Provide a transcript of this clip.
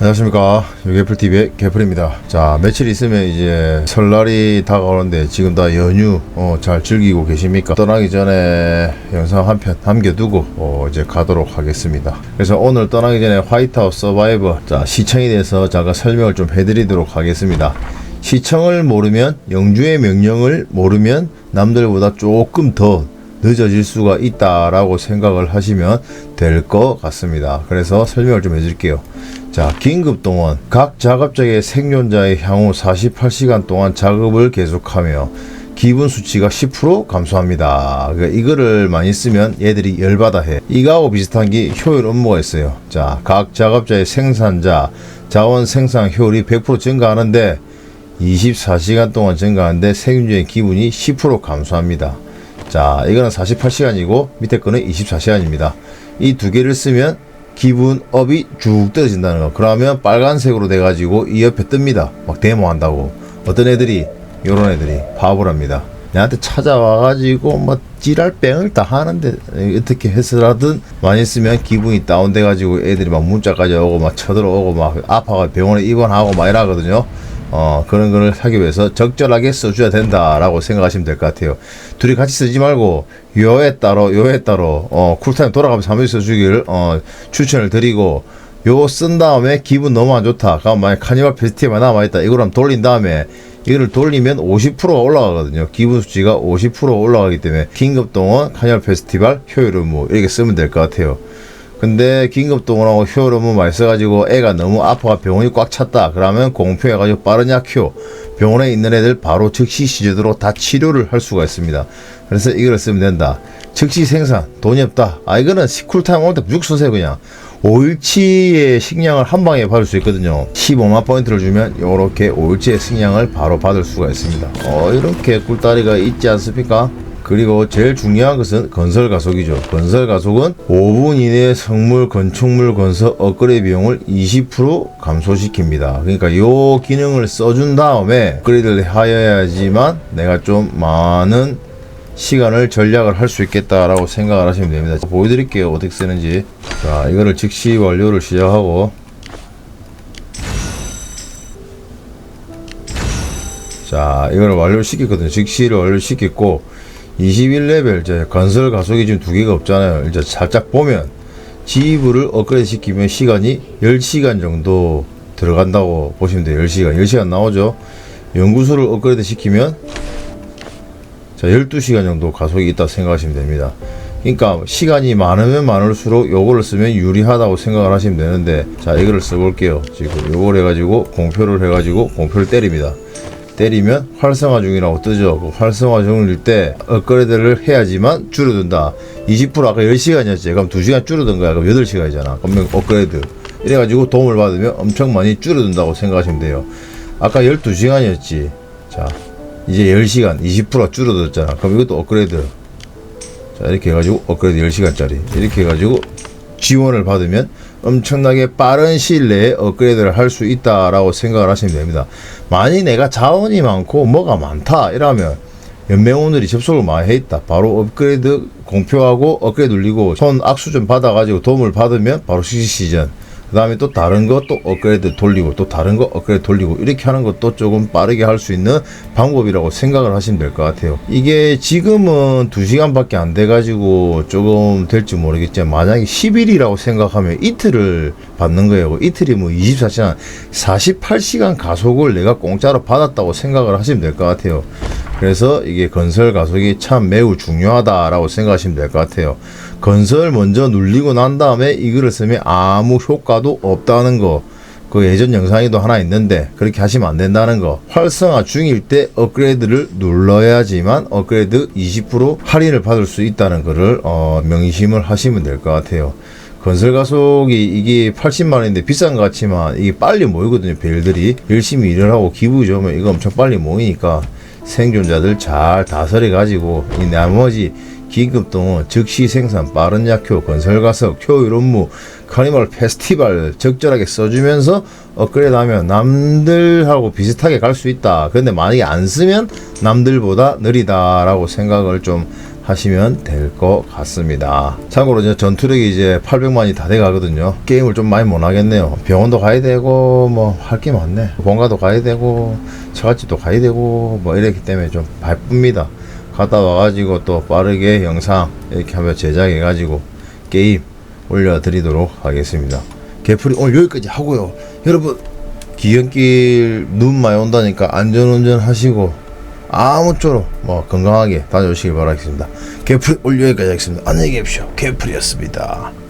안녕하십니까. 유개풀TV의 개풀입니다. 자 며칠 있으면 이제 설날이 다가오는데 지금 다 연휴 어, 잘 즐기고 계십니까? 떠나기 전에 영상 한 편 남겨두고 어, 이제 가도록 하겠습니다. 그래서 오늘 떠나기 전에 화이트하우스 서바이버 자 시청에 대해서 잠깐 설명을 좀 해드리도록 하겠습니다. 시청을 모르면 영주의 명령을 모르면 남들보다 조금 더 늦어질 수가 있다라고 생각을 하시면 될 것 같습니다. 그래서 설명을 좀 해드릴게요. 자, 긴급 동원. 각 작업자의 생존자의 향후 48시간 동안 작업을 계속하며 기분 수치가 10% 감소합니다. 그러니까 이거를 많이 쓰면 얘들이 열받아 해. 이거하고 비슷한 게 효율 업무가 있어요. 자, 각 작업자의 생산자, 자원 생산 효율이 100% 증가하는데 24시간 동안 증가하는데 생존자의 기분이 10% 감소합니다. 자, 이거는 48시간이고 밑에 거는 24시간입니다. 이 두 개를 쓰면 기분 업이 쭉 떨어진다는 거. 그러면 빨간색으로 돼가지고 이 옆에 뜹니다. 막 데모한다고. 어떤 애들이 요런 애들이 합니다. 내한테 찾아와가지고 뭐 지랄 뺑을 다 하는데 어떻게 해서라든 많이 쓰면 기분이 다운돼가지고 애들이 막 문자까지 오고 막 쳐들어오고 막 아파가 병원에 입원하고 막 이러거든요. 어, 그런 거를 하기 위해서 적절하게 써줘야 된다라고 생각하시면 될 것 같아요. 둘이 같이 쓰지 말고, 요에 따로, 요에 따로, 어, 쿨타임 돌아가면서 한번 써주기를, 어, 추천을 드리고, 요거 쓴 다음에 기분 너무 안 좋다. 그럼 만약 카니발 페스티벌 남아있다. 한번 돌린 다음에, 이거를 돌리면 50%가 올라가거든요. 기분 수치가 50% 올라가기 때문에, 긴급 동원 카니발 페스티벌 효율을 뭐, 이렇게 쓰면 될 것 같아요. 근데 긴급동원하고 효율 업무 많이 써가지고 애가 너무 아파가 병원이 꽉 찼다. 그러면 공표해가지고 빠른 약효 병원에 있는 애들 바로 즉시 시제도로 다 치료를 할 수가 있습니다. 그래서 이걸 쓰면 된다. 즉시 생산 돈이 없다. 아 이거는 시쿨타임 올때 무조건 쓰세요 그냥. 5일치의 식량을 한 방에 받을 수 있거든요. 15만 포인트를 주면 이렇게 5일치의 식량을 바로 받을 수가 있습니다. 어 이렇게 꿀다리가 있지 않습니까? 그리고 제일 중요한 것은 건설 가속이죠. 건설 가속은 5분 이내에 성물, 건축물 건설 업그레이드 비용을 20% 감소시킵니다. 그러니까 요 기능을 써준 다음에 업그레이드를 하여야지만 내가 좀 많은 시간을 전략을 할 수 있겠다라고 생각을 하시면 됩니다. 보여드릴게요. 어떻게 쓰는지. 자, 이거를 즉시 완료를 시작하고 자, 이거를 완료시켰거든요. 즉시를 완료시켰고 21레벨 이제 건설 가속이 지금 두 개가 없잖아요. 이제 살짝 보면 지브를 업그레이드 시키면 시간이 10시간 정도 들어간다고 보시면 돼요. 10시간. 10시간 나오죠. 연구소를 업그레이드 시키면 자, 12시간 정도 가속이 있다 생각하시면 됩니다. 그러니까 시간이 많으면 많을수록 요거를 쓰면 유리하다고 생각을 하시면 되는데 자, 이거를 써 볼게요. 지금 요걸 해 가지고 공표를 해 가지고 공표를 때립니다. 때리면 활성화 중이라고 뜨죠. 그 활성화 중일 때 업그레이드를 해야지만 줄어든다. 20% 아까 10시간이었지. 그럼 2시간 줄어든 거야. 그럼 8시간이잖아. 그러면 업그레이드. 이래가지고 도움을 받으면 엄청 많이 줄어든다고 생각하시면 돼요. 아까 12시간이었지. 자, 이제 10시간, 20% 줄어들었잖아. 그럼 이것도 업그레이드. 자, 이렇게 해가지고 업그레이드 10시간짜리. 이렇게 해가지고 지원을 받으면 엄청나게 빠른 시일 내에 업그레이드를 할 수 있다라고 생각을 하시면 됩니다. 만약 내가 자원이 많고 뭐가 많다 이러면 연맹원들이 접속을 많이 해 있다. 바로 업그레이드 공표하고 업그레이드 눌리고 손 악수 좀 받아가지고 도움을 받으면 바로 시전. 그 다음에 또 다른 거또 업그레이드 돌리고 또 다른 거 업그레이드 돌리고 이렇게 하는 것도 조금 빠르게 할 수 있는 방법이라고 생각을 하시면 될 것 같아요. 이게 지금은 2시간밖에 안 돼 가지고 조금 될지 모르겠지만 만약에 10일이라고 생각하면 이틀을 받는 거예요. 이틀이 뭐 24시간, 48시간 가속을 내가 공짜로 받았다고 생각을 하시면 될 것 같아요. 그래서 이게 건설 가속이 참 매우 중요하다라고 생각하시면 될 것 같아요. 건설 먼저 눌리고 난 다음에 이거를 쓰면 아무 효과도 없다는 거. 그 예전 영상에도 하나 있는데 그렇게 하시면 안 된다는 거. 활성화 중일 때 업그레이드를 눌러야지만 업그레이드 20% 할인을 받을 수 있다는 거를 어, 명심을 하시면 될 것 같아요. 건설 가속이 이게 80만 원인데 비싼 것 같지만 이게 빨리 모이거든요. 벨들이 열심히 일을 하고 좋으면 이거 엄청 빨리 모이니까 생존자들 잘 다스려 가지고 이 나머지 긴급동원, 즉시 생산, 빠른 약효, 건설 가석, 효율 업무, 카니발 페스티벌 적절하게 써주면서 업그레이드 하면 남들하고 비슷하게 갈 수 있다. 근데 만약에 안 쓰면 남들보다 느리다라고 생각을 좀 하시면 될 것 같습니다. 참고로 이제 전투력이 이제 800만이 다 돼 가거든요. 게임을 좀 많이 못 하겠네요. 병원도 가야 되고 뭐 할 게 많네. 본가도 가야 되고 처갓집도 가야 되고 뭐 이랬기 때문에 좀 바쁩니다. 갔다 와가지고 또 빠르게 영상 이렇게 하면 제작해가지고 게임 올려드리도록 하겠습니다. 개풀이 오늘 여기까지 하고요. 여러분 기연길 눈 많이 온다니까 안전운전 하시고 아무쪼록 뭐 건강하게 다녀오시길 바라겠습니다. 개풀이 오늘 여기까지 하겠습니다. 안녕히 계십시오. 개풀이었습니다.